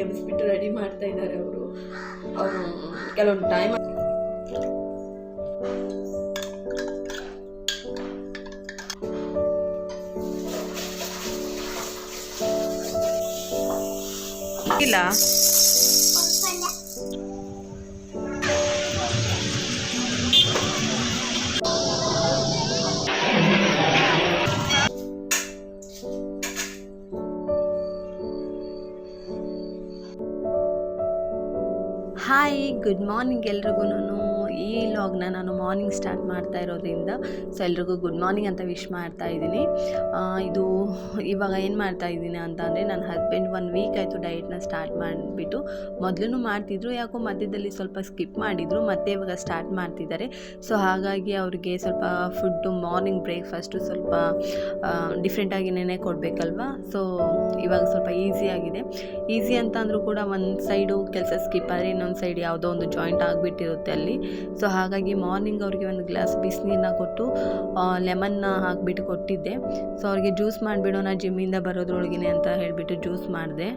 ಎಬ್ಬಿಸ್ಬಿಟ್ಟು ready ಮಾಡ್ತಾ ಇದ್ದಾರೆ ಅವರು. ಅವರು ಕೆಲವೊಂದು ಟೈಮ್ ಇಲ್ಲ. ಹಾಯ್ ಗುಡ್ ಮಾರ್ನಿಂಗ್ ಎಲ್ರಿಗೂ. ಈ ಲಾಗ್ನ ನಾನು ಮಾರ್ನಿಂಗ್ ಸ್ಟಾರ್ಟ್ ಮಾಡ್ತಾ ಇರೋದ್ರಿಂದ ಸೊ ಎಲ್ರಿಗೂ ಗುಡ್ ಮಾರ್ನಿಂಗ್ ಅಂತ ವಿಶ್ ಮಾಡ್ತಾ ಇದ್ದೀನಿ. ಇದು ಇವಾಗ ಏನು ಮಾಡ್ತಾ ಇದ್ದೀನಿ ಅಂತ ಅಂದರೆ, ನನ್ನ ಹಸ್ಬೆಂಡ್ ಒನ್ ವೀಕ್ ಆಯಿತು ಡಯಟ್ನ ಸ್ಟಾರ್ಟ್ ಮಾಡಿಬಿಟ್ಟು ಮೊದಲು ಮಾಡ್ತಿದ್ರು, ಯಾಕೋ ಮಧ್ಯದಲ್ಲಿ ಸ್ವಲ್ಪ ಸ್ಕಿಪ್ ಮಾಡಿದರು, ಮತ್ತೆ ಇವಾಗ ಸ್ಟಾರ್ಟ್ ಮಾಡ್ತಿದ್ದಾರೆ. ಸೊ ಹಾಗಾಗಿ ಅವ್ರಿಗೆ ಸ್ವಲ್ಪ ಫುಡ್ಡು ಮಾರ್ನಿಂಗ್ ಬ್ರೇಕ್ಫಾಸ್ಟು ಸ್ವಲ್ಪ ಡಿಫ್ರೆಂಟಾಗಿ ನೆನೆ ಕೊಡಬೇಕಲ್ವಾ? ಸೊ ಇವಾಗ ಸ್ವಲ್ಪ ಈಸಿಯಾಗಿದೆ ಈಸಿ ಅಂತ ಅಂದರೂ ಕೂಡ ಒಂದು ಸೈಡು ಕೆಲಸ ಸ್ಕಿಪ್ ಆದರೆ ಇನ್ನೊಂದು ಸೈಡ್ ಯಾವುದೋ ಒಂದು ಜಾಯಿಂಟ್ ಆಗಿಬಿಟ್ಟಿರುತ್ತೆ ಅಲ್ಲಿ. ಸೊ ಹಾಗಾಗಿ ಮಾರ್ನಿಂಗ್ ಅವ್ರಿಗೆ ಒಂದು ಗ್ಲಾಸ್ ಬಿಸಿನೀರನ್ನ ಕೊಟ್ಟು ಲೆಮನ್ನ ಹಾಕಿಬಿಟ್ಟು ಕೊಟ್ಟಿದ್ದೆ. ಸೊ ಅವ್ರಿಗೆ ಜ್ಯೂಸ್ ಮಾಡಿಬಿಡೋಣ, ಜಿಮ್ಮಿಂದ ಬರೋದ್ರೊಳಗಿನೇ ಅಂತ ಹೇಳಿಬಿಟ್ಟು ಜ್ಯೂಸ್ ಮಾಡಿದೆ.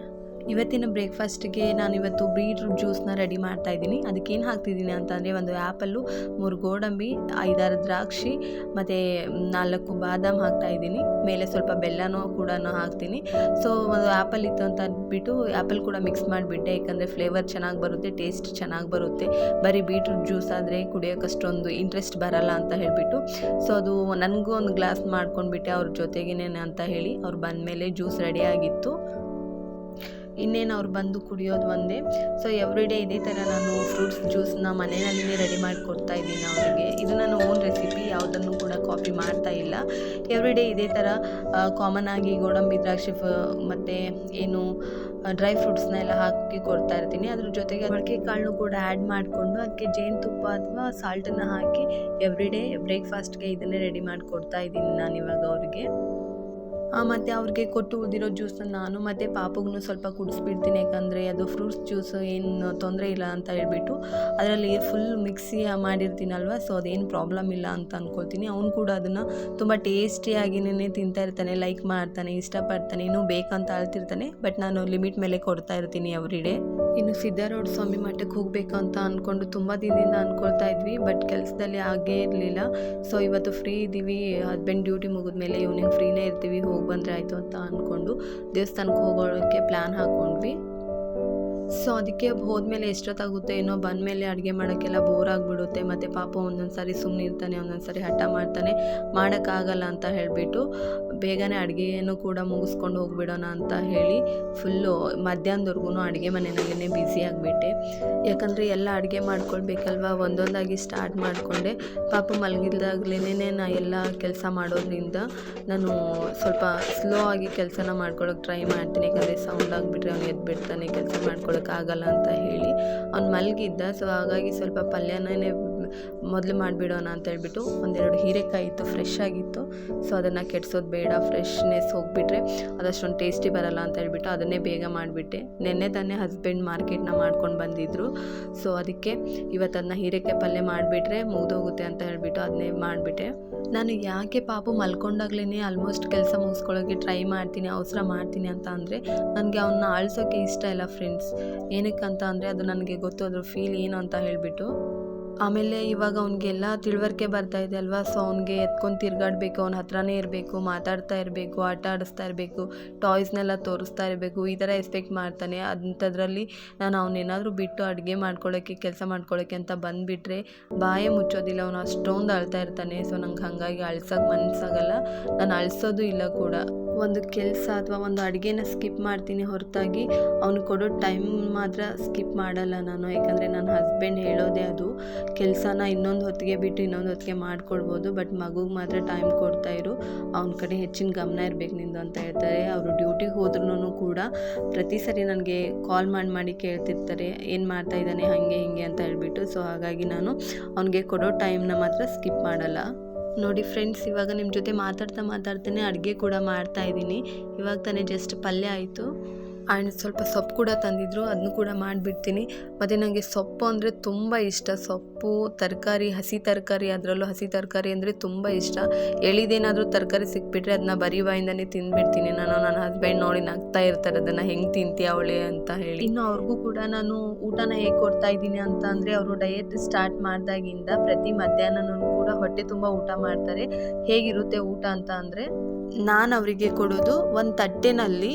ಇವತ್ತಿನ ಬ್ರೇಕ್ಫಾಸ್ಟ್ಗೆ ನಾನು ಇವತ್ತು ಬೀಟ್ರೂಟ್ ಜ್ಯೂಸ್ನ ರೆಡಿ ಮಾಡ್ತಾ ಇದ್ದೀನಿ. ಅದಕ್ಕೇನು ಹಾಕ್ತಿದ್ದೀನಿ ಅಂತಂದರೆ ಒಂದು ಆ್ಯಪಲ್ಲು, ಮೂರು ಗೋಡಂಬಿ, ಐದಾರು ದ್ರಾಕ್ಷಿ, ಮತ್ತು ನಾಲ್ಕು ಬಾದಾಮ್ ಹಾಕ್ತಾ ಇದ್ದೀನಿ. ಮೇಲೆ ಸ್ವಲ್ಪ ಬೆಲ್ಲನೂ ಕೂಡ ಹಾಕ್ತೀನಿ. ಸೊ ಒಂದು ಆ್ಯಪಲ್ ಇತ್ತು ಅಂತ ಅಂದ್ಬಿಟ್ಟು ಆ್ಯಪಲ್ ಕೂಡ ಮಿಕ್ಸ್ ಮಾಡಿಬಿಟ್ಟೆ. ಯಾಕಂದರೆ ಫ್ಲೇವರ್ ಚೆನ್ನಾಗಿ ಬರುತ್ತೆ, ಟೇಸ್ಟ್ ಚೆನ್ನಾಗಿ ಬರುತ್ತೆ. ಬರೀ ಬೀಟ್ರೂಟ್ ಜ್ಯೂಸ್ ಆದರೆ ಕುಡಿಯೋಕ್ಕಷ್ಟೊಂದು ಇಂಟ್ರೆಸ್ಟ್ ಬರಲ್ಲ ಅಂತ ಹೇಳಿಬಿಟ್ಟು. ಸೊ ಅದು ನನಗೂ ಒಂದು ಗ್ಲಾಸ್ ಮಾಡ್ಕೊಂಡ್ಬಿಟ್ಟೆ ಅವ್ರ ಜೊತೆಗೇನೆ ಅಂತ ಹೇಳಿ. ಅವ್ರು ಬಂದಮೇಲೆ ಜ್ಯೂಸ್ ರೆಡಿಯಾಗಿತ್ತು ಇನ್ನೇನು ಅವ್ರು ಬಂದು ಕುಡಿಯೋದು ಒಂದೇ. ಸೊ ಎವ್ರಿ ಡೇ ಇದೇ ಥರ ನಾನು ಫ್ರೂಟ್ಸ್ ಜ್ಯೂಸ್ನ ಮನೆಯಲ್ಲಿನೇ ರೆಡಿ ಮಾಡಿ ಕೊಡ್ತಾ ಇದ್ದೀನಿ ಅವರಿಗೆ. ಇದು ನನ್ನ ಓನ್ ರೆಸಿಪಿ ಯಾವುದನ್ನು ಕೂಡ ಕಾಪಿ ಮಾಡ್ತಾ ಇಲ್ಲ. ಎವ್ರಿ ಡೇ ಇದೇ ಥರ ಕಾಮನ್ ಆಗಿ ಗೋಡಂಬಿ, ದ್ರಾಕ್ಷಿ ಮತ್ತು ಏನು ಡ್ರೈ ಫ್ರೂಟ್ಸ್ನ ಎಲ್ಲ ಹಾಕಿ ಕೊಡ್ತಾ ಇರ್ತೀನಿ. ಅದ್ರ ಜೊತೆಗೆ ಮೊಳಕೆ ಕಾಳನ್ನು ಕೂಡ ಆ್ಯಡ್ ಮಾಡಿಕೊಂಡು ಅದಕ್ಕೆ ಜೇನುತುಪ್ಪ ಅಥವಾ ಸಾಲ್ಟನ್ನು ಹಾಕಿ ಎವ್ರಿ ಡೇ ಬ್ರೇಕ್ಫಾಸ್ಟ್ಗೆ ಇದನ್ನೇ ರೆಡಿ ಮಾಡಿ ಕೊಡ್ತಾ ಇದ್ದೀನಿ ನಾನು ಇವಾಗ ಅವ್ರಿಗೆ. ಮತ್ತು ಅವ್ರಿಗೆ ಕೊಟ್ಟು ಉಳಿದಿರೋ ಜ್ಯೂಸನ್ನ ನಾನು ಮತ್ತು ಪಾಪಗೂ ಸ್ವಲ್ಪ ಕುಡಿಸ್ಬಿಡ್ತೀನಿ, ಯಾಕಂದರೆ ಅದು ಫ್ರೂಟ್ಸ್ ಜ್ಯೂಸ್ ಏನು ತೊಂದರೆ ಇಲ್ಲ ಅಂತ ಹೇಳ್ಬಿಟ್ಟು ಅದರಲ್ಲಿ ಫುಲ್ ಮಿಕ್ಸಿ ಮಾಡಿರ್ತೀನಲ್ವ ಸೊ ಅದೇನು ಪ್ರಾಬ್ಲಮ್ ಇಲ್ಲ ಅಂತ ಅಂದ್ಕೊಳ್ತೀನಿ ಅವ್ನು ಕೂಡ ಅದನ್ನು ತುಂಬ ಟೇಸ್ಟಿಯಾಗಿನೇ ತಿಂತಾ ಇರ್ತಾನೆ ಲೈಕ್ ಮಾಡ್ತಾನೆ, ಇಷ್ಟಪಡ್ತಾನೆ, ಇನ್ನೂ ಬೇಕಂತ ಅಳ್ತಿರ್ತಾನೆ ಬಟ್ ನಾನು ಲಿಮಿಟ್ ಮೇಲೆ ಕೊಡ್ತಾ ಇರ್ತೀನಿ ಅವರಿಡೆ. ಇನ್ನು ಸಿದ್ಧಾರೂಢ ಸ್ವಾಮಿ ಮಠಕ್ಕೆ ಹೋಗಬೇಕು ಅಂತ ಅಂದ್ಕೊಂಡು ತುಂಬ ದಿನದಿಂದ ಅಂದ್ಕೊಳ್ತಾ ಇದ್ವಿ ಬಟ್ ಕೆಲಸದಲ್ಲಿ ಆಗೇ ಇರಲಿಲ್ಲ. ಸೊ ಇವತ್ತು ಫ್ರೀ ಇದ್ದೀವಿ ಹಸ್ಬೆಂಡ್ ಡ್ಯೂಟಿ ಮುಗಿದ್ಮೇಲೆ ಇವ್ನಿಂಗ್ ಫ್ರೀನೇ ಇರ್ತೀವಿ ಬಂದರೆ ಆಯಿತು ಅಂತ ಅಂದ್ಕೊಂಡು ದೇವಸ್ಥಾನಕ್ಕೆ ಹೋಗೋಕ್ಕೆ ಪ್ಲ್ಯಾನ್ ಹಾಕ್ಕೊಂಡ್ವಿ ಸೊ ಅದಕ್ಕೆ ಹೋದ್ಮೇಲೆ ಎಷ್ಟೊತ್ತಾಗುತ್ತೆ ಏನೋ ಬಂದಮೇಲೆ ಅಡುಗೆ ಮಾಡೋಕ್ಕೆಲ್ಲ ಬೋರ್ ಆಗಿಬಿಡುತ್ತೆ. ಮತ್ತು ಪಾಪ ಒಂದೊಂದು ಸಾರಿ ಸುಮ್ಮನೆ ಇರ್ತಾನೆ, ಒಂದೊಂದು ಸಾರಿ ಹಠ ಮಾಡ್ತಾನೆ. ಮಾಡೋಕ್ಕಾಗಲ್ಲ ಅಂತ ಹೇಳಿಬಿಟ್ಟು ಬೇಗನೆ ಅಡುಗೆಯನ್ನು ಕೂಡ ಮುಗಿಸ್ಕೊಂಡು ಹೋಗ್ಬಿಡೋಣ ಅಂತ ಹೇಳಿ ಫುಲ್ಲು ಮಧ್ಯಾಹ್ನದವರೆಗೂ ಅಡುಗೆ ಮನೆಯಲ್ಲೇ ಬ್ಯುಸಿ ಆಗಿಬಿಟ್ಟೆ. ಯಾಕಂದರೆ ಎಲ್ಲ ಅಡುಗೆ ಮಾಡ್ಕೊಳ್ಬೇಕಲ್ವ? ಒಂದೊಂದಾಗಿ ಸ್ಟಾರ್ಟ್ ಮಾಡಿಕೊಂಡೆ. ಪಾಪ ಮಲಗಿದಾಗ್ಲೇ ನಾ ಎಲ್ಲ ಕೆಲಸ ಮಾಡೋದ್ರಿಂದ ನಾನು ಸ್ವಲ್ಪ ಸ್ಲೋ ಆಗಿ ಕೆಲಸನ ಮಾಡ್ಕೊಳ್ಳೋಕೆ ಟ್ರೈ ಮಾಡ್ತೀನಿ. ಯಾಕಂದರೆ ಸೌಂಡ್ ಆಗಿಬಿಟ್ರೆ ಅವ್ನು ಎದ್ಬಿಡ್ತಾನೆ, ಕೆಲಸ ಮಾಡ್ಕೊಳಕ್ಕಾಗಲ್ಲ ಅಂತ ಹೇಳಿ ಅವ್ನು ಮಲಗಿದ್ದ. ಸೊ ಹಾಗಾಗಿ ಸ್ವಲ್ಪ ಪಲ್ಯನೇ ಮೊದಲು ಮಾಡಿಬಿಡೋಣ ಅಂತ ಹೇಳ್ಬಿಟ್ಟು ಒಂದೆರಡು ಹೀರೆಕಾಯಿ ಇತ್ತು ಫ್ರೆಶ್ ಆಗಿತ್ತು. ಸೊ ಅದನ್ನು ಕೆಡ್ಸೋದು ಬೇಡ ಫ್ರೆಶ್ನೆಸ್ ಹೋಗಿಬಿಟ್ರೆ ಅದಷ್ಟೊಂದು ಟೇಸ್ಟಿ ಬರಲ್ಲ ಅಂತ ಹೇಳ್ಬಿಟ್ಟು ಅದನ್ನೇ ಬೇಗ ಮಾಡಿಬಿಟ್ಟೆ. ನಿನ್ನೆ ತಾನೇ ಹಸ್ಬೆಂಡ್ ಮಾರ್ಕೆಟ್ನ ಮಾಡ್ಕೊಂಡು ಬಂದಿದ್ದರು ಸೊ ಅದಕ್ಕೆ ಇವತ್ತು ಅದನ್ನ ಹೀರೆಕಾಯಿ ಪಲ್ಯ ಮಾಡಿಬಿಟ್ರೆ ಮುಗಿದೋಗುತ್ತೆ ಅಂತ ಹೇಳ್ಬಿಟ್ಟು ಅದನ್ನೇ ಮಾಡಿಬಿಟ್ಟೆ. ನಾನು ಯಾಕೆ ಪಾಪು ಮಲ್ಕೊಂಡಾಗ್ಲೇ ಆಲ್ಮೋಸ್ಟ್ ಕೆಲಸ ಮುಗಿಸ್ಕೊಳ್ಳೋಕ್ಕೆ ಟ್ರೈ ಮಾಡ್ತೀನಿ, ಅವಸರ ಮಾಡ್ತೀನಿ ಅಂತ ಅಂದರೆ ನನಗೆ ಅವನ್ನ ಆಳ್ಸೋಕ್ಕೆ ಇಷ್ಟ ಇಲ್ಲ ಫ್ರೆಂಡ್ಸ್ ಏನಕ್ಕಂತ ಅಂದರೆ ಅದು ನನಗೆ ಗೊತ್ತು, ಅದ್ರ ಫೀಲ್ ಏನು ಅಂತ ಹೇಳಿಬಿಟ್ಟು. ಆಮೇಲೆ ಇವಾಗ ಅವ್ನಿಗೆಲ್ಲ ತಿಳುವಳಿಕೆ ಬರ್ತಾ ಇದೆ ಅಲ್ವಾ? ಸೊ ಅವ್ನಿಗೆ ಎತ್ಕೊಂಡು ತಿರ್ಗಾಡಬೇಕು, ಅವ್ನ ಹತ್ರನೇ ಇರಬೇಕು, ಮಾತಾಡ್ತಾ ಇರಬೇಕು, ಆಟ ಆಡಿಸ್ತಾ ಇರಬೇಕು ಟಾಯ್ಸ್ನೆಲ್ಲ ತೋರಿಸ್ತಾ ಇರಬೇಕು, ಈ ಥರ ಎಕ್ಸ್ಪೆಕ್ಟ್ ಮಾಡ್ತಾನೆ. ಅಂಥದ್ರಲ್ಲಿ ನಾನು ಅವನೇನಾದರೂ ಬಿಟ್ಟು ಅಡುಗೆ ಮಾಡ್ಕೊಳ್ಳೋಕ್ಕೆ ಕೆಲಸ ಮಾಡ್ಕೊಳ್ಳೋಕ್ಕೆ ಅಂತ ಬಂದುಬಿಟ್ರೆ ಬಾಯೇ ಮುಚ್ಚೋದಿಲ್ಲ. ಅವನು ಅಷ್ಟೊಂದು ಅಳ್ತಾ ಇರ್ತಾನೆ. ಸೊ ನಂಗೆ ಹಾಗಾಗಿ ಅಳ್ಸೋಕ್ಕೆ ಮನಸ್ಸಾಗಲ್ಲ ನಾನು ಅಳಿಸೋದು ಇಲ್ಲ ಕೂಡ. ಒಂದು ಕೆಲಸ ಅಥವಾ ಒಂದು ಅಡುಗೆನ ಸ್ಕಿಪ್ ಮಾಡ್ತೀನಿ ಹೊರತಾಗಿ, ಅವ್ನು ಕೊಡೋ ಟೈಮ್ ಮಾತ್ರ ಸ್ಕಿಪ್ ಮಾಡಲ್ಲ ನಾನು. ಯಾಕಂದರೆ ನನ್ನ ಹಸ್ಬೆಂಡ್ ಹೇಳೋದೇ ಅದು. ಕೆಲಸನ ಇನ್ನೊಂದು ಹೊತ್ತಿಗೆ ಬಿಟ್ಟು ಇನ್ನೊಂದು ಹೊತ್ತಿಗೆ ಮಾಡ್ಕೊಳ್ಬೋದು ಬಟ್ ಮಗುಗೆ ಮಾತ್ರ ಟೈಮ್ ಕೊಡ್ತಾ ಇರು. ಅವ್ನ ಕಡೆ ಹೆಚ್ಚಿನ ಗಮನ ಇರಬೇಕು ನಿಂದು ಅಂತ ಹೇಳ್ತಾರೆ. ಅವರು ಡ್ಯೂಟಿಗೆ ಹೋದ್ರೂ ಕೂಡ ಪ್ರತಿ ಸರಿ ನನಗೆ ಕಾಲ್ ಮಾಡಿ ಮಾಡಿ ಕೇಳ್ತಿರ್ತಾರೆ. ಏನು ಮಾಡ್ತಾ ಇದ್ದಾನೆ, ಹಾಗೆ ಹೀಗೆ ಅಂತ ಹೇಳ್ಬಿಟ್ಟು. ಸೊ ಹಾಗಾಗಿ ನಾನು ಅವನಿಗೆ ಕೊಡೋ ಟೈಮ್ನ ಮಾತ್ರ ಸ್ಕಿಪ್ ಮಾಡಲ್ಲ. ನೋಡಿ ಫ್ರೆಂಡ್ಸ್ ಇವಾಗ ನಿಮ್ಮ ಜೊತೆ ಮಾತಾಡ್ತಾ ಮಾತಾಡ್ತಾನೆ ಅಡುಗೆ ಕೂಡ ಮಾಡ್ತಾ ಇದ್ದೀನಿ. ಇವಾಗ ತಾನೇ ಜಸ್ಟ್ ಪಲ್ಯ ಆಯಿತು. ಆ್ಯಂಡ್ ಸ್ವಲ್ಪ ಸೊಪ್ಪು ಕೂಡ ತಂದಿದ್ರು ಅದನ್ನು ಕೂಡ ಮಾಡಿಬಿಡ್ತೀನಿ. ಮತ್ತು ನನಗೆ ಸೊಪ್ಪು ಅಂದರೆ ತುಂಬ ಇಷ್ಟ. ಸೊಪ್ಪು, ತರಕಾರಿ, ಹಸಿ ತರಕಾರಿ, ಅದರಲ್ಲೂ ಹಸಿ ತರಕಾರಿ ಅಂದರೆ ತುಂಬ ಇಷ್ಟ. ಎಳಿದೇನಾದರೂ ತರಕಾರಿ ಸಿಕ್ಬಿಟ್ರೆ ಅದನ್ನ ಬರಿ ಬಾಯಿಂದನೇ ತಿಂದುಬಿಡ್ತೀನಿ ನಾನು. ನನ್ನ ಹಸ್ಬೆಂಡ್ ನೋಡಿ ನಗ್ತಾ ಇರ್ತಾರೆ, ಅದನ್ನು ಹೆಂಗೆ ತಿಂತೀಯ ಅವಳೆ? ಅಂತ ಹೇಳಿ. ಇನ್ನು ಅವ್ರಿಗೂ ಕೂಡ ನಾನು ಊಟನ ಹೇಗೆ ಕೊಡ್ತಾ ಇದ್ದೀನಿ ಅಂತ ಅಂದರೆ ಅವರು ಡಯೆಟ್ ಸ್ಟಾರ್ಟ್ ಮಾಡಿದಾಗಿಂದ ಪ್ರತಿ ಮಧ್ಯಾಹ್ನನೂ ಕೂಡ ಹೊಟ್ಟೆ ತುಂಬ ಊಟ ಮಾಡ್ತಾರೆ. ಹೇಗಿರುತ್ತೆ ಊಟ ಅಂತ ಅಂದರೆ ನಾನು ಅವರಿಗೆ ಕೊಡೋದು ಒಂದು ತಟ್ಟೆನಲ್ಲಿ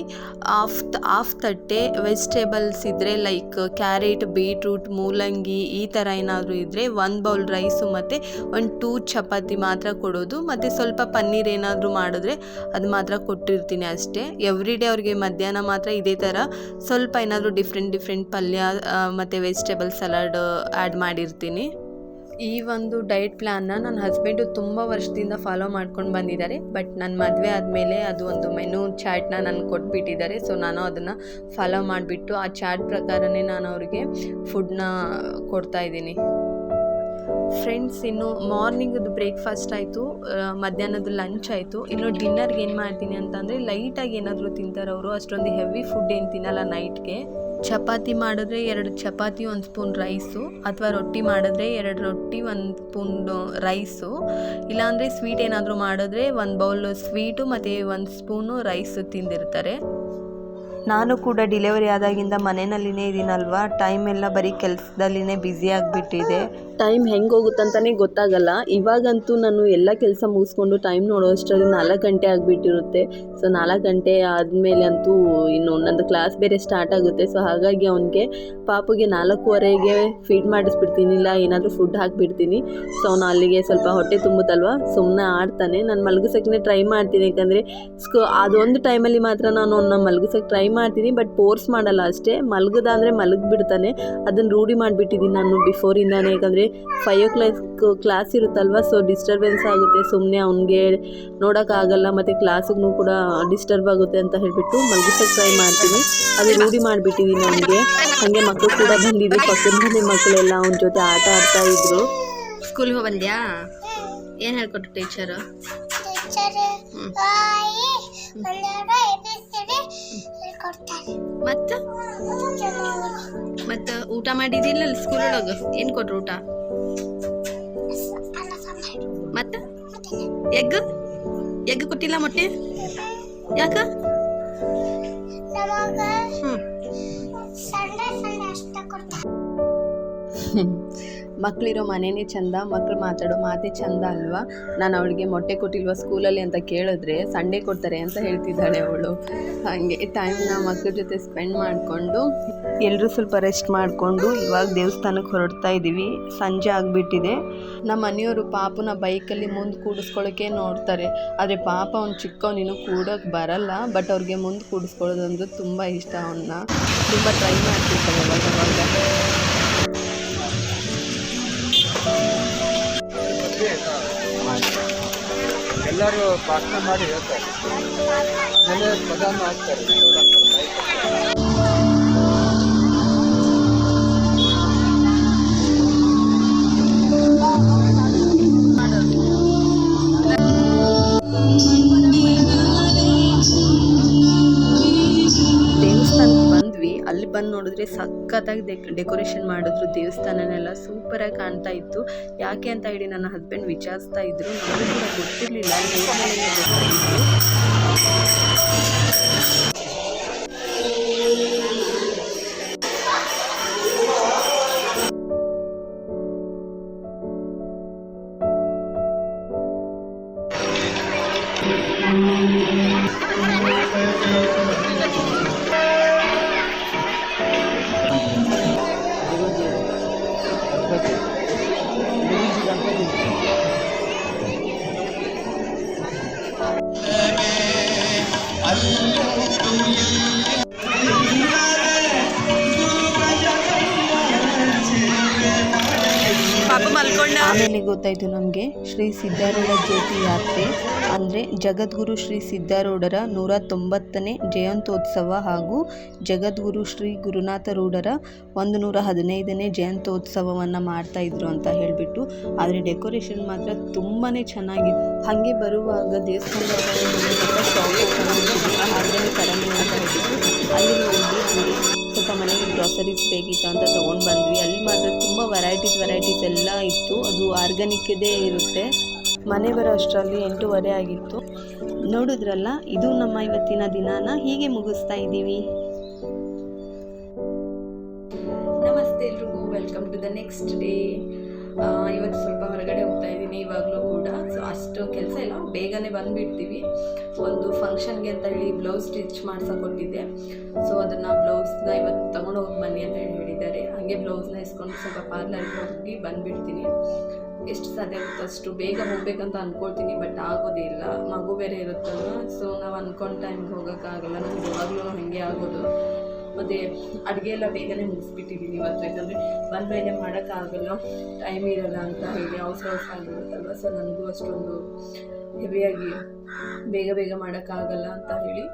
ಆಫ್ ಆಫ್ ತಟ್ಟೆ ವೆಜಿಟೇಬಲ್ಸ್ ಇದ್ದರೆ ಲೈಕ್ ಕ್ಯಾರೆಟ್ ಬೀಟ್ರೂಟ್ ಮೂಲಂಗಿ ಈ ಥರ ಏನಾದರೂ ಇದ್ದರೆ ಒಂದು ಬೌಲ್ ರೈಸು ಮತ್ತು ಒಂದು ಟೂ ಚಪಾತಿ ಮಾತ್ರ ಕೊಡೋದು. ಮತ್ತು ಸ್ವಲ್ಪ ಪನ್ನೀರ್ ಏನಾದರೂ ಮಾಡಿದ್ರೆ ಅದು ಮಾತ್ರ ಕೊಟ್ಟಿರ್ತೀನಿ ಅಷ್ಟೇ. ಎವ್ರಿ ಡೇ ಅವ್ರಿಗೆ ಮಧ್ಯಾಹ್ನ ಮಾತ್ರ ಇದೇ ಥರ ಸ್ವಲ್ಪ ಏನಾದರೂ ಡಿಫ್ರೆಂಟ್ ಡಿಫ್ರೆಂಟ್ ಪಲ್ಯ ಮತ್ತು ವೆಜಿಟೇಬಲ್ ಸಲಾಡ್ ಆ್ಯಡ್ ಮಾಡಿರ್ತೀನಿ. ಈ ಒಂದು ಡಯಟ್ ಪ್ಲ್ಯಾನ್ನ ನನ್ನ ಹಸ್ಬೆಂಡು ತುಂಬ ವರ್ಷದಿಂದ ಫಾಲೋ ಮಾಡ್ಕೊಂಡು ಬಂದಿದ್ದಾರೆ. ಬಟ್ ನನ್ನ ಮದುವೆ ಆದಮೇಲೆ ಅದು ಒಂದು ಮೆನು ಚಾಟ್ನ ನನಗೆ ಕೊಟ್ಬಿಟ್ಟಿದ್ದಾರೆ. ಸೊ ನಾನು ಅದನ್ನು ಫಾಲೋ ಮಾಡಿಬಿಟ್ಟು ಆ ಚಾಟ್ ಪ್ರಕಾರನೇ ನಾನು ಅವ್ರಿಗೆ ಫುಡ್ನ ಕೊಡ್ತಾ ಇದ್ದೀನಿ. ಫ್ರೆಂಡ್ಸ್ ಇನ್ನು ಮಾರ್ನಿಂಗದು ಬ್ರೇಕ್ಫಾಸ್ಟ್ ಆಯಿತು ಮಧ್ಯಾಹ್ನದ ಲಂಚ್ ಆಯಿತು. ಇನ್ನು ಡಿನ್ನರ್ಗೆ ಏನು ಮಾಡ್ತೀನಿ ಅಂತಂದರೆ ಲೈಟಾಗಿ ಏನಾದರೂ ತಿಂತಾರೆ ಅವರು ಅಷ್ಟೊಂದು ಹೆವಿ ಫುಡ್ ಏನು ತಿನ್ನಲ್ಲ ನೈಟ್ಗೆ ಚಪಾತಿ ಮಾಡಿದ್ರೆ ಎರಡು ಚಪಾತಿ, ಒಂದು ಸ್ಪೂನ್ ರೈಸು, ಅಥವಾ ರೊಟ್ಟಿ ಮಾಡಿದ್ರೆ ಎರಡು ರೊಟ್ಟಿ, ಒಂದು ಸ್ಪೂನ್ ರೈಸು. ಇಲ್ಲಾಂದರೆ ಸ್ವೀಟ್ ಏನಾದರೂ ಮಾಡಿದ್ರೆ ಒಂದು ಬೌಲ್ ಸ್ವೀಟು ಮತ್ತು ಒಂದು ಸ್ಪೂನು ರೈಸು ತಿಂದಿರ್ತಾರೆ. ನಾನು ಕೂಡ ಡಿಲೆವರಿ ಆದಾಗಿಂದ ಮನೆಯಲ್ಲಿನೇ ಇದ್ದೀನಲ್ವಾ ಟೈಮ್ ಎಲ್ಲ ಬರೀ ಕೆಲಸದಲ್ಲಿನೇ ಬ್ಯುಸಿ ಆಗಿಬಿಟ್ಟಿದೆ. ಟೈಮ್ ಹೆಂಗೆ ಹೋಗುತ್ತಂತಲೇ ಗೊತ್ತಾಗಲ್ಲ. ಇವಾಗಂತೂ ನಾನು ಎಲ್ಲ ಕೆಲಸ ಮುಗಿಸ್ಕೊಂಡು ಟೈಮ್ ನೋಡೋಷ್ಟರಲ್ಲಿ ನಾಲ್ಕು ಗಂಟೆ ಆಗಿಬಿಟ್ಟಿರುತ್ತೆ. ಸೊ ನಾಲ್ಕು ಗಂಟೆ ಆದಮೇಲೆ ಅಂತೂ ಇನ್ನು ನಂದು ಕ್ಲಾಸ್ ಬೇರೆ ಸ್ಟಾರ್ಟ್ ಆಗುತ್ತೆ. ಸೊ ಹಾಗಾಗಿ ಅವನಿಗೆ ಪಾಪುಗೆ ನಾಲ್ಕೂವರೆಗೆ ಫೀಡ್ ಮಾಡಿಸ್ಬಿಡ್ತೀನಿ. ಇಲ್ಲ, ಏನಾದರೂ ಫುಡ್ ಹಾಕಿಬಿಡ್ತೀನಿ. ಸೊ ಅವನು ಅಲ್ಲಿಗೆ ಸ್ವಲ್ಪ ಹೊಟ್ಟೆ ತುಂಬುತ್ತಲ್ವ? ಸುಮ್ಮನೆ ಆಡ್ತಾನೆ. ನಾನು ಮಲಗಿಸೋಕ್ಕೆ ಟ್ರೈ ಮಾಡ್ತೀನಿ. ಯಾಕಂದರೆ ಸ್ಕೂ ಅದೊಂದು ಟೈಮಲ್ಲಿ ಮಾತ್ರ ನಾನು ಅವನ್ನ ಮಲಗಿಸೋಕ್ಕೆ ಟ್ರೈ ಮಾಡ್ತೀನಿ ಬಟ್ ಫೋರ್ಸ್ ಮಾಡಲ್ಲ ಅಷ್ಟೇ. ಮಲಗದ ಅಂದರೆ ಮಲಗಿಬಿಡ್ತಾನೆ ಅದನ್ನು ರೂಢಿ ಮಾಡಿಬಿಟ್ಟಿದ್ದೀನಿ ನಾನು ಬಿಫೋರಿಂದಾನೆ ಯಾಕಂದರೆ ಫೈವ್ ಓ ಕ್ಲಾಕ್ ಕ್ಲಾಸ್ ಇರುತ್ತಲ್ವ ಸೊ ಡಿಸ್ಟರ್ಬೆನ್ಸ್ ಆಗುತ್ತೆ. ಸುಮ್ಮನೆ ಅವನಿಗೆ ನೋಡೋಕ್ಕಾಗಲ್ಲ ಮತ್ತು ಕ್ಲಾಸಿಗೂ ಕೂಡ ಡಿಸ್ಟರ್ಬ್ ಆಗುತ್ತೆ ಅಂತ ಹೇಳಿಬಿಟ್ಟು ಮಲಗಿಸೋಕ್ಕೆ ಟ್ರೈ ಮಾಡ್ತೀನಿ. ಅದು ರೂಢಿ ಮಾಡಿಬಿಟ್ಟಿದ್ದೀನಿ ಅವನಿಗೆ. ಹಾಗೆ ಮಕ್ಕಳು ಕೂಡ ಬಂದಿದ್ದು ಪಕ್ಕದ ಮನೆ ಮಕ್ಕಳೆಲ್ಲ ಅವನ ಜೊತೆ ಆಟ ಆಡ್ತಾ ಇದ್ರು. ಸ್ಕೂಲ್ಗೆ ಬಂದ್ಯಾ ಏನು ಹೇಳ್ಕೊಟ್ರು ಟೀಚರು ಟೀಚರ್. ಬಾಯಿ ಮತ್ತ? ಮತ್ತು ಊಟ ಮಾಡಿದಿಲ್ಲ ಸ್ಕೂಲ್ ಒಳಗ? ಏನು ಕೊಟ್ರು ಊಟ? ಮತ್ತ? ಎಗ್ ಎಗ್ ಕೊಟ್ಟಿಲ್ಲ ಮೊಟ್ಟೆ? ಯಾಕ? ನಮಗ ಮಕ್ಕಳಿರೋ ಮನೆಯೇ ಚಂದ ಮಕ್ಕಳು ಮಾತಾಡೋ ಮಾತೇ ಚಂದ ಅಲ್ವಾ? ನಾನು ಅವಳಿಗೆ ಮೊಟ್ಟೆ ಕೊಟ್ಟಿಲ್ವ ಸ್ಕೂಲಲ್ಲಿ ಅಂತ ಕೇಳಿದ್ರೆ ಸಂಡೇ ಕೊಡ್ತಾರೆ ಅಂತ ಹೇಳ್ತಿದ್ದಾಳೆ ಅವಳು. ಹಾಗೆ ಟೈಮ್ನ ಮಕ್ಕಳ ಜೊತೆ ಸ್ಪೆಂಡ್ ಮಾಡಿಕೊಂಡು ಎಲ್ಲರೂ ಸ್ವಲ್ಪ ರೆಸ್ಟ್ ಮಾಡಿಕೊಂಡು ಇವಾಗ ದೇವಸ್ಥಾನಕ್ಕೆ ಹೊರಡ್ತಾ ಇದ್ದೀವಿ. ಸಂಜೆ ಆಗಿಬಿಟ್ಟಿದೆ. ನಮ್ಮ ಮನೆಯವರು ಪಾಪನ ಬೈಕಲ್ಲಿ ಮುಂದೆ ಕೂಡಿಸ್ಕೊಳ್ಳೋಕೆ ನೋಡ್ತಾರೆ. ಆದರೆ ಪಾಪ ಅವ್ನು ಚಿಕ್ಕವನಿನ್ನೂ ಕೂಡೋಕೆ ಬರಲ್ಲ ಬಟ್ ಅವ್ರಿಗೆ ಮುಂದೆ ಕೂಡಿಸ್ಕೊಳ್ಳೋದಂದ್ರೆ ತುಂಬ ಇಷ್ಟ ಅವನ್ನ ತುಂಬ ಟ್ರೈ ಮಾಡ್ತಿರ್ತಾರೆ ಅವಾಗ ಅವಾಗ. ಎಲ್ಲರೂ ಪ್ರಾರ್ಥನೆ ಮಾಡಿ ಹೇಳ್ತಾರೆ ನೆನೆ ಪ್ರಧಾನ ಆಗ್ತಾರೆ ನೋಡಿದ್ರೆ ಸಖತ್ತಾಗಿ ಡೆಕೋರೇಷನ್ ಮಾಡಿದ್ರು, ದೇವಸ್ಥಾನನೆಲ್ಲ ಸೂಪರಾಗಿ ಕಾಣ್ತಾ ಇತ್ತು. ಯಾಕೆ ಅಂತ ಹೇಳಿ ನನ್ನ ಹಸ್ಬೆಂಡ್ ವಿಚಾರಿಸ್ತಾ ಇದ್ರು. ನಮಗೂ ಕೂಡ ಗೊತ್ತಿರಲಿಲ್ಲ. ನೋಡ್ಮೇಲೆ ಗೊತ್ತಾಯಿತು ಆಮೇಲೆ ಗೊತ್ತಾಯಿತು ನಮಗೆ, ಶ್ರೀ ಸಿದ್ಧಾರೂಢ ಜ್ಯೋತಿ ಯಾತ್ರೆ, ಅಂದರೆ ಜಗದ್ಗುರು ಶ್ರೀ ಸಿದ್ಧಾರೂಢರ ನೂರ ತೊಂಬತ್ತನೇ ಜಯಂತ್ಯೋತ್ಸವ ಹಾಗೂ ಜಗದ್ಗುರು ಶ್ರೀ ಗುರುನಾಥ ರೂಢರ ಒಂದು ನೂರ ಹದಿನೈದನೇ ಜಯಂತ್ಯೋತ್ಸವವನ್ನು ಮಾಡ್ತಾಯಿದ್ರು ಅಂತ ಹೇಳಿಬಿಟ್ಟು, ಆದರೆ ಡೆಕೋರೇಷನ್ ಮಾತ್ರ ತುಂಬಾ ಚೆನ್ನಾಗಿತ್ತು. ಹಾಗೆ ಬರುವಾಗ ದೇವಸ್ಥಾನ ಅಲ್ಲಿ ಹೋಗಿ ಸ್ವಲ್ಪ ಮನೆಗೆ ಗ್ರಾಸರೀಸ್ ಬೇಕಿತ್ತು ಅಂತ ತೊಗೊಂಡು ಬಂದ್ವಿ ಅಲ್ಲಿ ಮಾತ್ರ ವೆರೈಟೀಸ್ ವೆರೈಟೀಸ್ ಎಲ್ಲ ಇತ್ತು. ಅದು ಆರ್ಗ್ಯಾನಿಕ್ದೇ ಇರುತ್ತೆ. ಮನೆ ಬರೋ ಅಷ್ಟರಲ್ಲಿ ಎಂಟೂವರೆ ಆಗಿತ್ತು. ನೋಡಿದ್ರಲ್ಲ, ಇದು ನಮ್ಮ ಇವತ್ತಿನ ದಿನಾನ. ಹೀಗೆ ಮುಗಿಸ್ತಾ ಇದ್ದೀವಿ. ನಮಸ್ತೆ ಎಲ್ರಿಗೂ. Welcome to the next day ಇವತ್ತು ಸ್ವಲ್ಪ ಹೊರಗಡೆ ಹೋಗ್ತಾ ಇದ್ದೀನಿ, ಇವಾಗಲೂ ಕೂಡ. ಸೊ ಅಷ್ಟು ಕೆಲಸ ಇಲ್ಲ, ಬೇಗನೆ ಬಂದುಬಿಡ್ತೀವಿ. ಒಂದು ಫಂಕ್ಷನ್ಗೆ ಅಂತ ಹೇಳಿ ಬ್ಲೌಸ್ ಸ್ಟಿಚ್ ಮಾಡ್ಸೋಕೆ ಕೊಟ್ಟಿದ್ದೆ ಸೊ ಅದನ್ನು ಬ್ಲೌಸ್ನ ಇವತ್ತು ತೊಗೊಂಡು ಹೋಗಿ ಬನ್ನಿ ಅಂತ ಹೇಳಿ ಹೇಳಿದ್ದಾರೆ. ಹಾಗೆ ಬ್ಲೌಸ್ನ ಇಸ್ಕೊಂಡು ಸ್ವಲ್ಪ ಪಾರ್ಲರ್ಗೆ ಹೋಗಿ ಬಂದುಬಿಡ್ತೀನಿ. ಎಷ್ಟು ಸಾಧ್ಯ ಆಗುತ್ತೆ ಅಷ್ಟು ಬೇಗ ಹೋಗ್ಬೇಕಂತ ಅಂದ್ಕೊಳ್ತೀನಿ ಬಟ್ ಆಗೋದೇ ಇಲ್ಲ. ಮಗು ಬೇರೆ ಇರುತ್ತಲ್ಲ ಸೊ ನಾವು ಅಂದ್ಕೊಂಡು ಟೈಮ್ಗೆ ಹೋಗೋಕ್ಕಾಗಲ್ಲ. ನಮ್ಗೆ ಯಾವಾಗಲೂ ಹಾಗೆ ಆಗೋದು. ಮತ್ತು ಅಡುಗೆ ಎಲ್ಲ ಬೇಗನೆ ಮುಗಿಸ್ಬಿಟ್ಟಿದ್ದೀನಿ ಇವತ್ತು, ಯಾಕಂದರೆ ಬಂದ ಮೇಲೆ ಮಾಡೋಕ್ಕಾಗಲ್ಲ ಟೈಮ್ ಇರಲ್ಲ ಅಂತ ಹೇಳಿ ಅವಸರ ಅವಸರ ಆಗಿರುತ್ತಲ್ವ? ಸೊ ನನಗೂ ಅಷ್ಟೊಂದು ಹೆವಿಯಾಗಿ ಬೇಗ ಬೇಗ ಮಾಡೋಕ್ಕಾಗಲ್ಲ ಅಂತ ಹೇಳಿ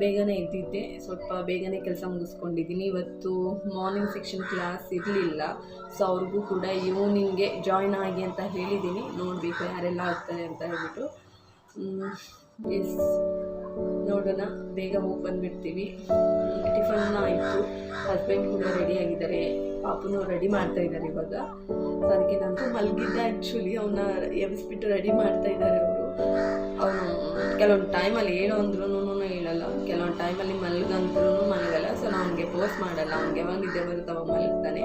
ಬೇಗನೆ ಇದ್ದಿದ್ದೆ ಸ್ವಲ್ಪ ಬೇಗನೆ ಕೆಲಸ ಮುಗಿಸ್ಕೊಂಡಿದ್ದೀನಿ ಇವತ್ತು ಮಾರ್ನಿಂಗ್ ಸೆಕ್ಷನ್ ಕ್ಲಾಸ್ ಇರಲಿಲ್ಲ. ಸೊ ಅವ್ರಿಗೂ ಕೂಡ ಈವ್ನಿಂಗ್ಗೆ ಜಾಯ್ನ್ ಆಗಿ ಅಂತ ಹೇಳಿದ್ದೀನಿ ನೋಡಬೇಕು ಯಾರೆಲ್ಲ ಆಗ್ತಾರೆ ಅಂತ ಹೇಳ್ಬಿಟ್ಟು. ಎಸ್ ನೋಡೋಣ. ಬೇಗ ಹೋಗಿ ಬಂದುಬಿಡ್ತೀವಿ. ಟಿಫನ್ ಆಯಿತು. ಹಸ್ಬೆಂಡ್ ಕೂಡ ರೆಡಿ ಆಗಿದ್ದಾರೆ. ಪಾಪುನು ರೆಡಿ ಮಾಡ್ತಾ ಇದ್ದಾರೆ ಇವಾಗ. ಸೊ ಅದಕ್ಕೆ ನಾನು ಮಲಗಿದ್ದ ಆ್ಯಕ್ಚುಲಿ ಅವನ್ನ ಎಬ್ಬಿಸ್ಬಿಟ್ಟು ರೆಡಿ ಮಾಡ್ತಾ ಇದ್ದಾರೆ ಅವರು. ಅವನು ಕೆಲವೊಂದು ಟೈಮಲ್ಲಿ ಏನು ಅಂದ್ರೂ ಹೇಳಲ್ಲ. ಕೆಲವೊಂದು ಟೈಮಲ್ಲಿ ಮಲಗಂದ್ರೂ ಮಲಗಲ್ಲ. ಸೊ ನಾನು ಅವನಿಗೆ ಪೋಸ್ಟ್ ಮಾಡಲ್ಲ. ಅವ್ನಿಗೆ ಯಾವಾಗ ನಿದ್ದೆ ಬರುತ್ತೆ ಅವಾಗ ಮಲಗ್ತಾನೆ.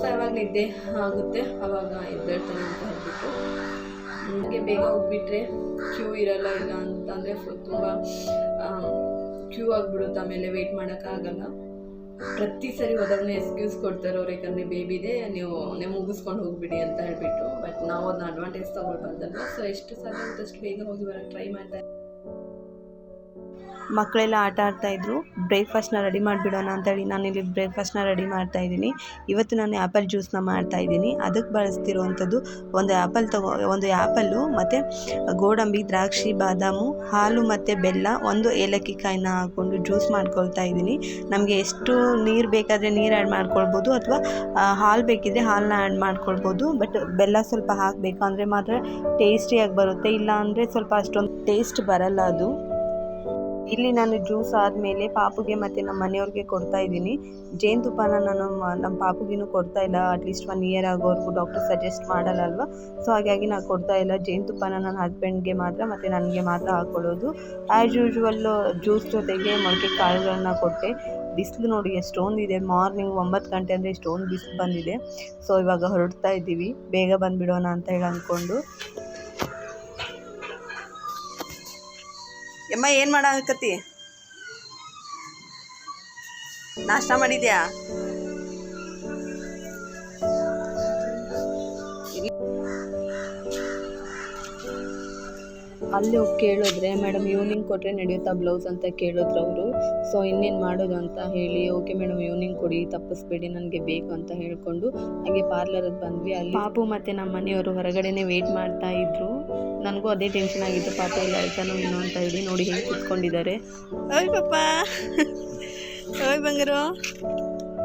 ಸೊ ಯಾವಾಗ ನಿದ್ದೆ ಆಗುತ್ತೆ, ಅವಾಗ ಎದ್ದೇಳ್ತಾನೆ ಅಂತ ಹೇಳ್ಬಿಟ್ಟು. ನನಗೆ ಬೇಗ ಹೋಗ್ಬಿಟ್ರೆ ಕ್ಯೂ ಇರಲ್ಲ ಇಲ್ಲ ಅಂತಂದರೆ ಫುಲ್ ತುಂಬ ಕ್ಯೂ ಆಗಿಬಿಡುತ್ತೆ, ಆಮೇಲೆ ವೆಯ್ಟ್ ಮಾಡೋಕ್ಕಾಗಲ್ಲ. ಪ್ರತಿ ಸರಿ ಹೋದಾಗಲೂ ಎಕ್ಸ್ಕ್ಯೂಸ್ ಕೊಡ್ತಾರೆ ಅವ್ರು ಯಾಕಂದರೆ ಬೇಬಿದೆ, ನೀವು ನೀವು ಮುಗಿಸ್ಕೊಂಡು ಹೋಗ್ಬಿಡಿ ಅಂತ ಹೇಳ್ಬಿಟ್ಟು. ಬಟ್ ನಾವು ಅದನ್ನ ಅಡ್ವಾಂಟೇಜ್ ತೊಗೊಳ್ಬಾರ್ದಲ್ವ? ಸೊ ಎಷ್ಟು ಸಾಧ್ಯ ಅಂತಷ್ಟು ಬೇಗ ಹೋಗಿ ಬರೋಕ್ಕೆ ಟ್ರೈ ಮಾಡ್ತಾ ಮಕ್ಕಳೆಲ್ಲ ಆಟ ಆಡ್ತಾ ಇದ್ರು. ಬ್ರೇಕ್ಫಾಸ್ಟ್ನ ರೆಡಿ ಮಾಡಿಬಿಡೋಣ ಅಂತೇಳಿ ನಾನಿಲ್ಲಿ ಬ್ರೇಕ್ಫಾಸ್ಟ್ನ ರೆಡಿ ಮಾಡ್ತಾ ಇದ್ದೀನಿ. ಇವತ್ತು ನಾನು ಆ್ಯಪಲ್ ಮಾಡ್ತಾ ಇದ್ದೀನಿ. ಅದಕ್ಕೆ ಬಳಸ್ತಿರುವಂಥದ್ದು ಒಂದು ಆ್ಯಪಲ್ ತಗೋ, ಒಂದು ಆ್ಯಪಲ್ಲು ಮತ್ತು ಗೋಡಂಬಿ, ದ್ರಾಕ್ಷಿ, ಬಾದಾಮು, ಹಾಲು ಮತ್ತು ಬೆಲ್ಲ, ಒಂದು ಏಲಕ್ಕಿ ಕಾಯಿನ ಹಾಕ್ಕೊಂಡು ಜ್ಯೂಸ್ ಮಾಡ್ಕೊಳ್ತಾ ಇದ್ದೀನಿ. ನಮಗೆ ಎಷ್ಟು ನೀರು ಬೇಕಾದರೆ ನೀರು ಆ್ಯಡ್ ಮಾಡ್ಕೊಳ್ಬೋದು ಅಥವಾ ಹಾಲು ಬೇಕಿದ್ರೆ ಹಾಲನ್ನ ಆ್ಯಡ್ ಮಾಡ್ಕೊಳ್ಬೋದು. ಬಟ್ ಬೆಲ್ಲ ಸ್ವಲ್ಪ ಹಾಕಬೇಕು ಅಂದರೆ ಮಾತ್ರ ಟೇಸ್ಟಿಯಾಗಿ ಬರುತ್ತೆ. ಇಲ್ಲ ಅಂದರೆ ಸ್ವಲ್ಪ ಅಷ್ಟೊಂದು ಟೇಸ್ಟ್ ಬರಲ್ಲ ಅದು. ಇಲ್ಲಿ ನಾನು ಜ್ಯೂಸ್ ಆದಮೇಲೆ ಪಾಪುಗೆ ಮತ್ತೆ ನಮ್ಮ ಮನೆಯವ್ರಿಗೆ ಕೊಡ್ತಾ ಇದ್ದೀನಿ. ಜೇನುತುಪ್ಪನ ನಾನು ನಮ್ಮ ಪಾಪುಗಿನೂ ಕೊಡ್ತಾ ಇಲ್ಲ. ಅಟ್ಲೀಸ್ಟ್ ಒನ್ ಇಯರ್ ಆಗೋವರೆಗೂ ಡಾಕ್ಟರ್ ಸಜೆಸ್ಟ್ ಮಾಡಲ್ಲ ಸೊ ಹಾಗಾಗಿ ನಾನು ಕೊಡ್ತಾ ಇಲ್ಲ. ಜೇನುತುಪ್ಪನ ನನ್ನ ಹಸ್ಬೆಂಡ್ಗೆ ಮಾತ್ರ ಮತ್ತೆ ನನಗೆ ಮಾತ್ರ ಹಾಕೊಳ್ಳೋದು. ಆ್ಯಸ್ ಯೂಶ್ವಲ್ ಜ್ಯೂಸ್ ಜೊತೆಗೆ ಮೊಳಕೆ ಕಾಳುಗಳನ್ನ ಕೊಟ್ಟೆ. ಬಿಸಿಲು ನೋಡಿ ಎಷ್ಟೊಂದಿದೆ ಮಾರ್ನಿಂಗ್ ಒಂಬತ್ತು ಗಂಟೆ ಅಂದರೆ ಎಷ್ಟೊಂದು ಬಿಸಿಲು ಬಂದಿದೆ. ಸೊ ಇವಾಗ ಹೊರಡ್ತಾ ಇದ್ದೀವಿ. ಬೇಗ ಬಂದುಬಿಡೋಣ ಅಂತ ಹೇಳಿ ಅಂದ್ಕೊಂಡು. ಎಮ್ಮ ಏನು ಮಾಡಕತ್ತಿ? ನಾಷ್ಟ ಮಾಡಿದ್ಯಾ? ಅಲ್ಲಿ ಹೋಗಿ ಕೇಳಿದ್ರೆ ಮೇಡಮ್ ಇವ್ನಿಂಗ್ ಕೊಟ್ಟರೆ ನಡೆಯುತ್ತಾ ಬ್ಲೌಸ್ ಅಂತ ಕೇಳಿದ್ರು ಅವರು. ಸೊ ಇನ್ನೇನು ಮಾಡೋದು ಅಂತ ಹೇಳಿ ಓಕೆ ಮೇಡಮ್ ಇವ್ನಿಂಗ್ ಕೊಡಿ ತಪ್ಪಿಸ್ಬೇಡಿ ನನಗೆ ಬೇಕು ಅಂತ ಹೇಳಿಕೊಂಡು ಹಾಗೆ ಪಾರ್ಲರಿಗೆ ಬಂದ್ವಿ. ಅಲ್ಲಿ ಪಾಪು ಮತ್ತು ನಮ್ಮ ಮನೆಯವರು ಹೊರಗಡೆನೆ ವೇಟ್ ಮಾಡ್ತಾ ಇದ್ರು. ನನಗೂ ಅದೇ ಟೆನ್ಷನ್ ಆಗಿತ್ತು. ಪಾಪ ಇಲ್ಲ ಆಯ್ತಾನೋ ಏನೋ ಅಂತ ಹೇಳಿ ನೋಡಿ ಹೇಗೆ ಕುತ್ಕೊಂಡಿದ್ದಾರೆ. ಓಯ್ ಪಾಪ. ಓಯ್ ಬಂಗಾರು.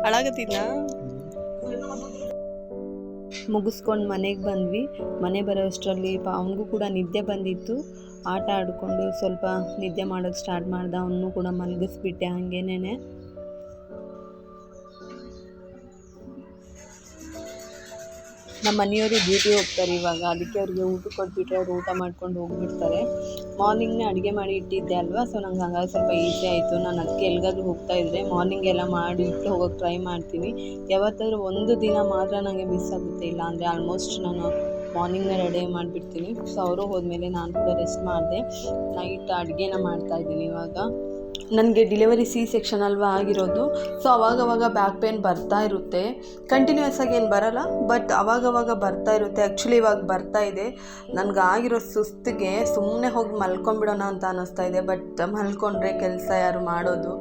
ಅಳಾಗತ್ತಿದ್ನಾ? ಮುಗಿಸ್ಕೊಂಡು ಮನೆಗೆ ಬಂದ್ವಿ. ಮನೆ ಬರೋ ಅಷ್ಟರಲ್ಲಿ ಪಾ ಅವನಿಗೂ ಕೂಡ ನಿದ್ದೆ ಬಂದಿತ್ತು. ಆಟ ಆಡಿಕೊಂಡು ಸ್ವಲ್ಪ ನಿದ್ದೆ ಮಾಡೋಕ್ಕೆ ಸ್ಟಾರ್ಟ್ ಮಾಡ್ದೆ. ಅವನು ಕೂಡ ಮಲಗಿಸ್ಬಿಟ್ಟೆ ಹಾಗೇನೆ ನಮ್ಮ ಮನೆಯವರು ಡ್ಯೂಟಿ ಹೋಗ್ತಾರೆ ಇವಾಗ. ಅದಕ್ಕೆ ಅವ್ರಿಗೆ ಊಟ ಕೊಟ್ಬಿಟ್ರೆ ಅವ್ರು ಊಟ ಮಾಡ್ಕೊಂಡು ಹೋಗ್ಬಿಡ್ತಾರೆ. ಮಾರ್ನಿಂಗ್ನೇ ಅಡುಗೆ ಮಾಡಿ ಇಟ್ಟಿದ್ದೆ ಅಲ್ವಾ? ಸೊ ನಂಗೆ ಹಂಗಾಗಿ ಸ್ವಲ್ಪ ಈಸಿ ಆಯಿತು. ನಾನು ಅದಕ್ಕೆ ಎಲ್ಲಿಗಾದ್ರೂ ಹೋಗ್ತಾ ಇದ್ದರೆ ಮಾರ್ನಿಂಗ್ ಎಲ್ಲ ಮಾಡಿ ಇಟ್ಟು ಹೋಗೋಕ್ಕೆ ಟ್ರೈ ಮಾಡ್ತೀನಿ. ಯಾವತ್ತಾದ್ರೂ ಒಂದು ದಿನ ಮಾತ್ರ ನನಗೆ ಮಿಸ್ ಆಗುತ್ತೆ. ಇಲ್ಲ ಅಂದರೆ ಆಲ್ಮೋಸ್ಟ್ ನಾನು ಮಾರ್ನಿಂಗ್ನೇ ರೆಡಿ ಮಾಡಿಬಿಡ್ತೀನಿ. ಸೊ ಅವರು ಹೋದ್ಮೇಲೆ ನಾನು ಕೂಡ ರೆಸ್ಟ್ ಮಾಡಿದೆ. ನೈಟ್ ಅಡುಗೆನ ಮಾಡ್ತಾಯಿದ್ದೀನಿ ಇವಾಗ. ನನಗೆ ಡಿಲಿವರಿ ಸಿ ಸೆಕ್ಷನ್ ಅಲ್ವಾ ಆಗಿರೋದು. ಸೊ ಅವಾಗವಾಗ ಬ್ಯಾಕ್ ಪೇನ್ ಬರ್ತಾ ಇರುತ್ತೆ. ಕಂಟಿನ್ಯೂಸ್ ಆಗಿ ಏನು ಬರಲ್ಲ ಬಟ್ ಅವಾಗವಾಗ ಬರ್ತಾ ಇರುತ್ತೆ. ಆ್ಯಕ್ಚುಲಿ ಇವಾಗ ಬರ್ತಾ ಇದೆ. ನನಗೆ ಆಗಿರೋ ಸುಸ್ತಿಗೆ ಸುಮ್ಮನೆ ಹೋಗಿ ಮಲ್ಕೊಂಡ್ಬಿಡೋಣ ಅಂತ ಅನ್ನಿಸ್ತಾ ಇದೆ. ಬಟ್ ಮಲ್ಕೊಂಡ್ರೆ ಕೆಲಸ ಯಾರು ಮಾಡೋದು.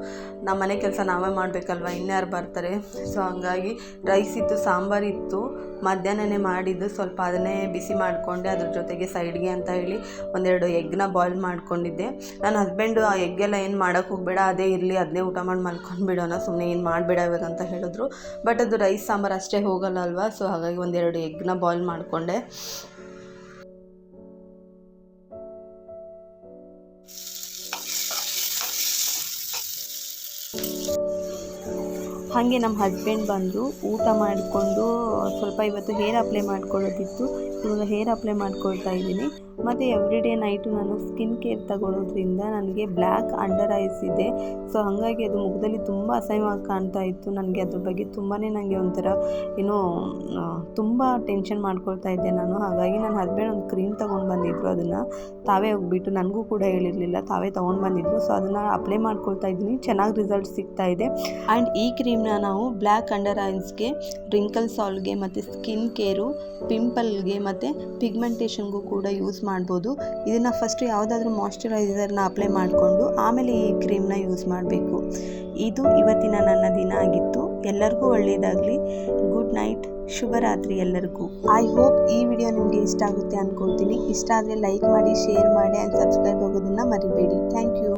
ನಮ್ಮ ಮನೆ ಕೆಲಸ ನಾವೇ ಮಾಡಬೇಕಲ್ವ? ಇನ್ಯಾರು ಬರ್ತಾರೆ? ಸೊ ಹಂಗಾಗಿ ರೈಸ್ ಇತ್ತು, ಸಾಂಬಾರು ಇತ್ತು. ಮಧ್ಯಾಹ್ನನೇ ಮಾಡಿದ್ದು. ಸ್ವಲ್ಪ ಅದನ್ನೇ ಬಿಸಿ ಮಾಡಿಕೊಂಡೆ, ಅದ್ರ ಜೊತೆಗೆ ಸೈಡ್ಗೆ ಅಂತ ಹೇಳಿ ಒಂದೆರಡು ಎಗ್ನ ಬಾಯ್ಲ್ ಮಾಡ್ಕೊಂಡಿದ್ದೆ. ನನ್ನ ಹಸ್ಬೆಂಡು ಆ ಎಗ್ಗೆಲ್ಲ ಏನು ಮಾಡೋಕ್ಕೆ ಹೋಗಬೇಡ, ಅದೇ ಇರಲಿ ಅದನ್ನೇ ಊಟ ಮಾಡಿ ಮಲ್ಕೊಂಡು ಬಿಡೋಣ ಸುಮ್ಮನೆ ಏನು ಮಾಡಬೇಡ ಇವಾಗ ಅಂತ ಹೇಳಿದ್ರು. ಬಟ್ ಅದು ರೈಸ್ ಸಾಂಬಾರು ಅಷ್ಟೇ ಹೋಗಲ್ಲ ಅಲ್ವಾ ಸೊ ಹಾಗಾಗಿ ಒಂದೆರಡು ಎಗ್ನ ಬಾಯ್ಲ್ ಮಾಡಿಕೊಂಡೆ. ಹಾಗೆ ನಮ್ಮ ಹಸ್ಬೆಂಡ್ ಬಂದು ಊಟ ಮಾಡಿಕೊಂಡು ಸ್ವಲ್ಪ ಇವತ್ತು ಹೇರ್ ಅಪ್ಲೈ ಮಾಡ್ಕೊಳ್ಳೋದಿತ್ತು. ಇವಾಗ ಹೇರ್ ಅಪ್ಲೈ ಮಾಡ್ಕೊಳ್ತಾ ಇದ್ದೀನಿ. ಮತ್ತು ಎವ್ರಿ ಡೇ ನೈಟು ನಾನು ಸ್ಕಿನ್ ಕೇರ್ ತಗೊಳ್ಳೋದ್ರಿಂದ ನನಗೆ ಬ್ಲ್ಯಾಕ್ ಅಂಡರ್ ಐಸ್ ಇದೆ. ಸೊ ಹಾಗಾಗಿ ಅದು ಮುಖದಲ್ಲಿ ತುಂಬ ಅಸಹ್ಯವಾಗಿ ಕಾಣ್ತಾ ಇತ್ತು. ನನಗೆ ಅದ್ರ ಬಗ್ಗೆ ತುಂಬಾ ನನಗೆ ಒಂಥರ, ಏನೋ ತುಂಬ ಟೆನ್ಷನ್ ಮಾಡ್ಕೊಳ್ತಾ ಇದ್ದೆ ನಾನು. ಹಾಗಾಗಿ ನನ್ನ ಹಸ್ಬೆಂಡ್ ಒಂದು ಕ್ರೀಮ್ ತೊಗೊಂಡು ಬಂದಿದ್ರು ಅದನ್ನು. ತಾವೇ ಹೋಗ್ಬಿಟ್ಟು ನನಗೂ ಕೂಡ ಹೇಳಿರಲಿಲ್ಲ. ತಾವೇ ತೊಗೊಂಡು ಬಂದಿದ್ರು. ಸೊ ಅದನ್ನು ಅಪ್ಲೈ ಮಾಡ್ಕೊಳ್ತಾ ಇದ್ದೀನಿ. ಚೆನ್ನಾಗಿ ರಿಸಲ್ಟ್ ಸಿಗ್ತಾ ಇದೆ. ಆ್ಯಂಡ್ ಈ ಕ್ರೀಮ್ನ ನಾವು ಬ್ಲ್ಯಾಕ್ ಅಂಡರ್ ಐಸ್ಗೆ ರಿಂಕಲ್ ಸಾಲ್ಗೆ ಮತ್ತು ಸ್ಕಿನ್ ಕೇರು ಪಿಂಪಲ್ಗೆ ಮತ್ತು ಪಿಗ್ಮೆಂಟೇಷನ್ಗೂ ಕೂಡ ಯೂಸ್ ಮಾಡ್ಬೋದು. ಇದನ್ನು ಫಸ್ಟು ಯಾವುದಾದ್ರೂ ಮಾಯ್ಶ್ಚರೈಸರ್ನ ಅಪ್ಲೈ ಮಾಡಿಕೊಂಡು ಆಮೇಲೆ ಈ ಕ್ರೀಮ್ನ ಯೂಸ್ ಮಾಡಬೇಕು. ಇದು ಇವತ್ತಿನ ನನ್ನ ದಿನ ಆಗಿತ್ತು. ಎಲ್ಲರಿಗೂ ಒಳ್ಳೆಯದಾಗಲಿ ಗುಡ್ ನೈಟ್ ಶುಭರಾತ್ರಿ ಎಲ್ಲರಿಗೂ. ಐ ಹೋಪ್ ಈ ವಿಡಿಯೋ ನಿಮಗೆ ಇಷ್ಟ ಆಗುತ್ತೆ ಅಂದ್ಕೊಳ್ತೀನಿ ಇಷ್ಟ ಆದರೆ ಲೈಕ್ ಮಾಡಿ ಶೇರ್ ಮಾಡಿ ಆ್ಯಂಡ್ ಸಬ್ಸ್ಕ್ರೈಬ್ ಆಗೋದನ್ನು ಮರಿಬೇಡಿ. Thank you